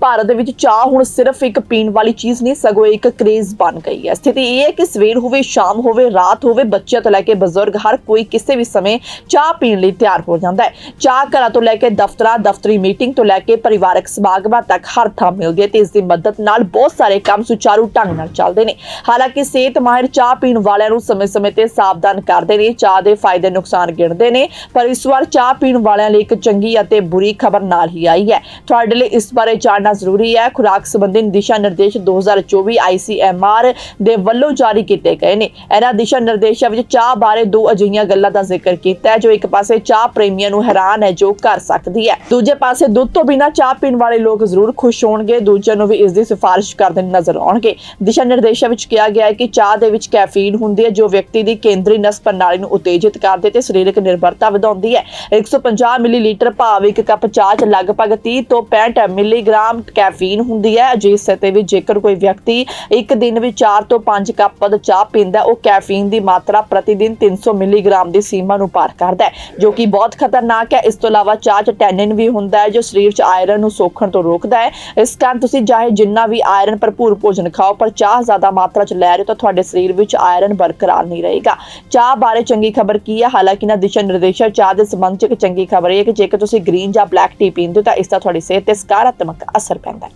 ਭਾਰਤ ਦੇ ਵਿੱਚ ਚਾਹ ਹੁਣ ਸਿਰਫ ਇੱਕ ਪੀਣ ਵਾਲੀ ਚੀਜ਼ ਨਹੀਂ, ਸਗੋਂ ਇੱਕ ਕ੍ਰੇਜ਼ ਬਣ ਗਈ ਹੈ। ਸਥਿਤੀ ਇਹ ਹੈ ਕਿ ਸਵੇਰ ਹੋਵੇ, ਸ਼ਾਮ ਹੋਵੇ, ਰਾਤ ਹੋਵੇ, ਬੱਚਿਆਂ ਤੋਂ ਲੈ ਕੇ ਬਜ਼ੁਰਗ, ਹਰ ਕੋਈ ਕਿਸੇ ਵੀ ਸਮੇਂ ਚਾਹ ਪੀਣ ਲਈ ਤਿਆਰ ਹੋ ਜਾਂਦਾ ਹੈ। ਚਾਹ ਘਰਾਂ ਤੋਂ ਲੈ ਕੇ ਦਫ਼ਤਰਾਂ, ਦਫ਼ਤਰੀ ਮੀਟਿੰਗ ਤੋਂ ਲੈ ਕੇ ਪਰਿਵਾਰਕ ਸਮਾਗਮਾਂ ਤੱਕ ਹਰ ਥਾਂ ਮਿਲਦੀ ਹੈ ਤੇ ਇਸ ਦੀ ਮਦਦ ਨਾਲ ਬਹੁਤ ਸਾਰੇ ਕੰਮ ਸੁਚਾਰੂ ਢੰਗ ਨਾਲ ਚੱਲਦੇ ਨੇ। ਹਾਲਾਂਕਿ ਸਿਹਤ ਮਾਹਿਰ ਚਾਹ ਪੀਣ ਵਾਲਿਆਂ ਨੂੰ ਸਮੇਂ-ਸਮੇਂ ਤੇ ਸਾਵਧਾਨ ਕਰਦੇ ਨੇ, ਚਾਹ ਦੇ ਫਾਇਦੇ ਨੁਕਸਾਨ ਗਿਣਦੇ ਨੇ, ਪਰ ਇਸ ਵਾਰ ਚਾਹ ਪੀਣ ਵਾਲਿਆਂ ਲਈ ਇੱਕ ਚੰਗੀ ਅਤੇ ਬੁਰੀ ਖਬਰ ਨਾਲ ਹੀ ਆਈ ਹੈ। ਤੁਹਾਡੇ ਲਈ ਇਸ ਬਾਰੇ ਜਾਣ ਜਾਣਨਾ ਜ਼ਰੂਰੀ ਹੈ। ਖੁਰਾਕ ਸੰਬੰਧੀ ਦਿਸ਼ਾ ਨਿਰਦੇਸ਼ 2024 ICMR ਦੇ ਵੱਲੋਂ ਜਾਰੀ ਕੀਤੇ ਗਏ ਨੇ। ਇਹਨਾਂ ਦਿਸ਼ਾ ਨਿਰਦੇਸ਼ਾਂ ਵਿੱਚ ਚਾਹ ਬਾਰੇ ਦੋ ਅਜਿਹੀਆਂ ਗੱਲਾਂ ਦਾ ਜ਼ਿਕਰ ਕੀਤਾ ਹੈ, ਜੋ ਇੱਕ ਪਾਸੇ ਚਾਹ ਪ੍ਰੇਮੀਆਂ ਨੂੰ ਹੈਰਾਨ ਹੈ, ਜੋ ਕਰ ਸਕਦੀ ਹੈ। ਦੂਜੇ ਪਾਸੇ ਦੁੱਧ ਤੋਂ ਬਿਨਾਂ ਚਾਹ ਪੀਣ ਵਾਲੇ ਲੋਕ ਜ਼ਰੂਰ ਖੁਸ਼ ਹੋਣਗੇ। ਦੂਜਿਆਂ ਨੂੰ ਵੀ ਇਸ ਦੀ ਸਿਫਾਰਿਸ਼ ਕਰਦੇ ਨਜ਼ਰ ਆਉਣਗੇ। ਦਿਸ਼ਾ ਨਿਰਦੇਸ਼ਾਂ ਵਿੱਚ ਕਿਹਾ ਗਿਆ ਹੈ ਕਿ ਚਾਹ ਦੇ ਵਿੱਚ ਕੈਫੀਨ ਹੁੰਦੀ ਹੈ, ਜੋ ਵਿਅਕਤੀ ਦੀ ਕੇਂਦਰੀ ਨਸ ਪ੍ਰਣਾਲੀ ਨੂੰ ਉਤੇਜਿਤ ਕਰਦੇ ਤੇ ਸਰੀਰਕ ਨਿਰਭਰਤਾ ਵਧਾਉਂਦੀ ਹੈ। 150 ਮਿਲੀਲੀਟਰ ਭਾਵ ਇੱਕ ਕੱਪ ਚਾਹ 'ਚ ਲਗਭਗ 30 ਤੋਂ 65 ਮਿਲੀਗ੍ਰਾਮ ਕੈਫੀਨ ਹੁੰਦੀ ਹੈ। ਜਿਸ ਸਥਿਤੀ ਵਿੱਚ ਜੇਕਰ ਕੋਈ ਵਿਅਕਤੀ ਇੱਕ ਦਿਨ ਵਿੱਚ 4 ਤੋਂ 5 ਕੱਪ ਚਾਹ ਪੀਂਦਾ ਉਹ ਕੈਫੀਨ ਦੀ ਮਾਤਰਾ ਪ੍ਰਤੀ ਦਿਨ 300 ਮਿਲੀਗ੍ਰਾਮ ਦੀ ਸੀਮਾ ਨੂੰ ਪਾਰ ਕਰਦਾ ਹੈ, ਜੋ ਕਿ ਬਹੁਤ ਖਤਰਨਾਕ ਹੈ। ਇਸ ਤੋਂ ਇਲਾਵਾ ਚਾਹ 'ਚ ਟੈਨਿਨ ਵੀ ਹੁੰਦਾ ਹੈ, ਜੋ ਸਰੀਰ 'ਚ ਆਇਰਨ ਨੂੰ ਸੋਖਣ ਤੋਂ ਰੋਕਦਾ ਹੈ। ਇਸ ਕਾਰਨ ਤੁਸੀਂ ਚਾਹੇ ਜਿੰਨਾ ਵੀ ਆਇਰਨ ਭਰਪੂਰ ਭੋਜਨ ਖਾਓ, ਪਰ ਚਾਹ ਜ਼ਿਆਦਾ ਮਾਤਰਾ 'ਚ ਲੈ ਰਹੇ ਹੋ ਤਾਂ ਤੁਹਾਡੇ ਸਰੀਰ ਵਿੱਚ ਆਇਰਨ ਬਰਕਰਾਰ ਨਹੀਂ ਰਹੇਗਾ। ਚਾਹ ਬਾਰੇ ਚੰਗੀ ਖਬਰ ਕੀ ਹੈ? ਹਾਲਾਂਕਿ ਨਾ ਦਿਸ਼ਾ ਨਿਰਦੇਸ਼ਾਂ ਚਾਹ ਦੇ ਸੰਬੰਧ 'ਚ ਇੱਕ ਚੰਗੀ ਖਬਰ ਇਹ ਹੈ ਕਿ ਜੇਕਰ ਤੁਸੀਂ ਗ੍ਰੀਨ ਜਾਂ ਬਲੈਕ ਟੀ ਪੀਂਦੇ ਹੋ ਤਾਂ ਇਸ ਦਾ ਤੁਹਾਡੀ ਸਿਹਤ ਤੇ ਸਕਾਰਾਤਮਕ ਅਸਰ ਪੈਂਦਾ